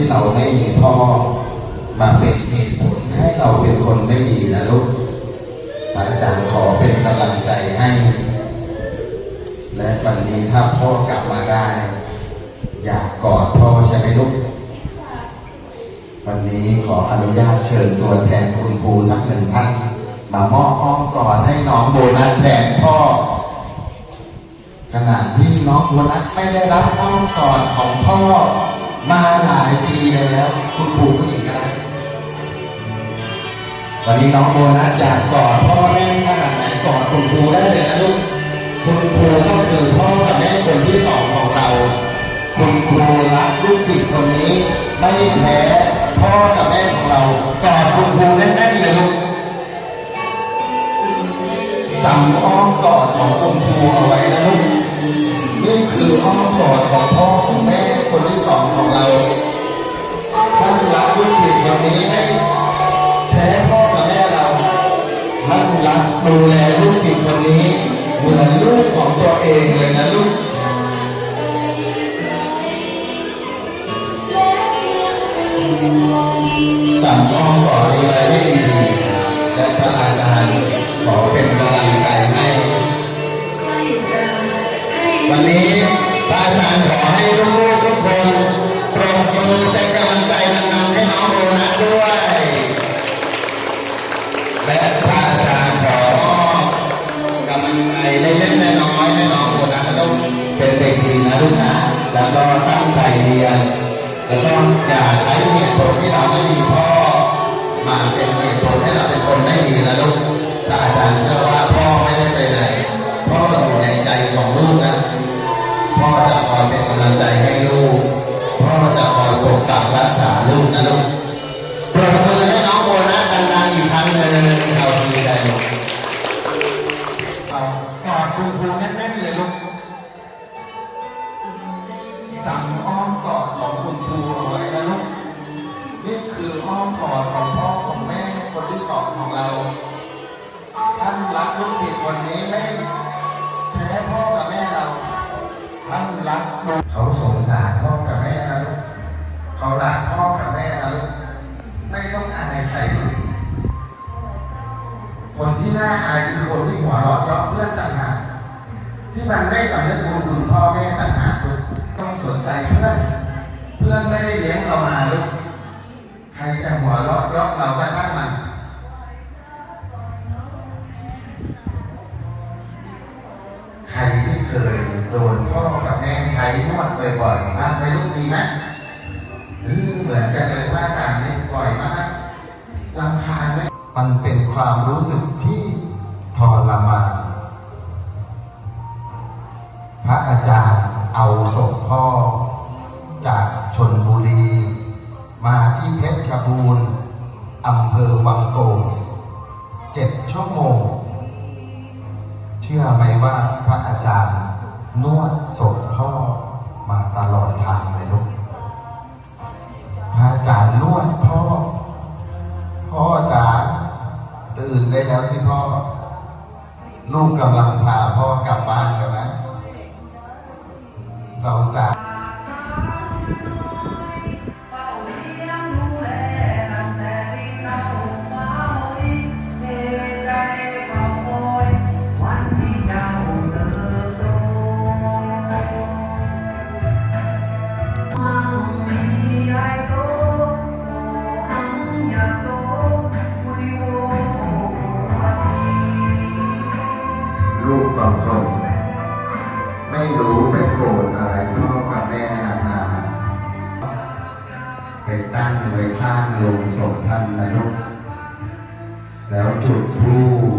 ที่เราไม่มีพ่อมาเป็นเหตุผลให้เราเป็นคนไม่ดีนะลูกอาจารย์ขอเป็นกำลังใจให้ และวันนี้ถ้าพ่อกลับมาได้ อยากกอดพ่อใช่ไหมลูกวันนี้ขออนุญาตเชิญตัวแทนคุณครูสักหนึ่งท่านมามอบอ้อมกอดให้น้องโบนัสแทนพ่อขณะที่น้องโบนัสไม่ได้รับอ้อมกอดของพ่อ มาหลายปีแล้ว คุณครูผู้หญิงก็ได้วันนี้น้องโบนัสอยากกอดพ่อแม่ขนาดไหนกอดคุณครูได้เลยนะลูกคุณครูก็คือพ่อกับแม่คนที่สองของเรา คุณครูรักลูกศิษย์คนนี้ไม่แพ้พ่อกับแม่ของเรากอดคุณครูแน่นๆเลยลูกจำอ้อมกอดของคุณครูเอาไว้นะลูกนี่คืออ้อมกอดของ รักดูแลลูกศิษย์คนนี้ เหมือนลูกของตัวเองเลยนะลูกจำอ้อมกอดนี้ไว้ให้ดีๆและพระอาจารย์ขอเป็นกำลัง เล็กๆน้อยๆให้น้องโบนัสแล้วต้องเป็นเด็กดีนะลูกนะ แล้วก็ตั้งใจเรียน แล้วก็อย่าใช้เหตุผลที่เราไม่มีพ่อ มาเป็นเหตุผลให้เราเป็นคนไม่ดีนะลูกพระอาจารย์เชื่อว่าพ่อไม่ได้ไปไหน พ่ออยู่ในใจของลูกนะ พ่อจะคอยเป็นกำลังใจให้ลูก พ่อจะคอยปกปักรักษาลูกนะลูก คุณครูแน่นๆเลยลูกจำอ้อมกอดของคุณครูเอาไว้นะลูกนี่คืออ้อมกอดของพ่อของแม่คนที่สองของเรา ท่านรักลูกศิษย์คนนี้ไม่แพ้พ่อกับแม่เรา ท่านรักลูกเขาสงสารพ่อกับแม่นะลูกเขารักพ่อกับแม่นะลูกไม่ต้องอายใครลูกคนที่น่าอายคือคนที่หัวเราะเยาะเพื่อนต่ ที่มันไม่สำนึกบุญคุณพ่อแม่ต่างหากลูกต้องสนใจเพื่อนเพื่อนไม่ได้เลี้ยงเรามาลูกใครจะหัวเราะเยาะเราก็ช่างมันใครที่เคยโดนพ่อกับแม่ใช้นวดบ่อยๆบ้างไหมลูกมีไหมอืมเหมือนกันเลยว่าอาจารย์นี่บ่อยมากลำคาญไหมมันเป็นความรู้สึกที่ทรมาน อาจารย์เอาศพพ่อ จากชนบุรี มาที่เพชรบูรณ์อำเภอวังโป่งเจ็ดชั่วโมง เชื่อไหมว่าพระอาจารย์ นวดศพพ่อมาตลอดทางเลยลูกพระอาจารย์นวดพ่อ พ่อจ๋าตื่นได้แล้วสิพ่อลูกกำลัง เราจะลูกบางคน ข้างลงศพท่านนะลูกแล้วจุดธูป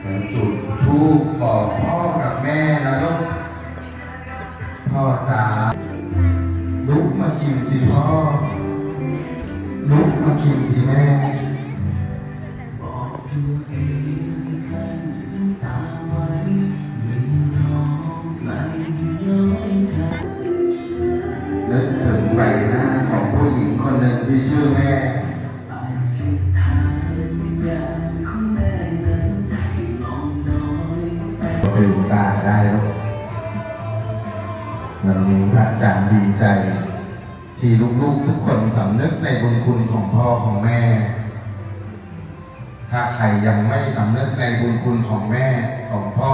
แล้วจุดธูปบอกพ่อกับแม่นะลูกพ่อจ๋าลุกมากินสิพ่อลุกมากินสิแม่ีชื่อแม่ตื่นตาได้แล้ววันนี้พระอาจารย์ดีใจ ที่ลูกๆทุกคนสำนึกในบุญคุณของพ่อของแม่ ถ้าใครยังไม่สำนึกในบุญคุณของแม่ของพ่อ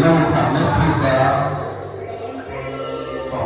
แล้วมันสำนึกผิดแล้ว ขอ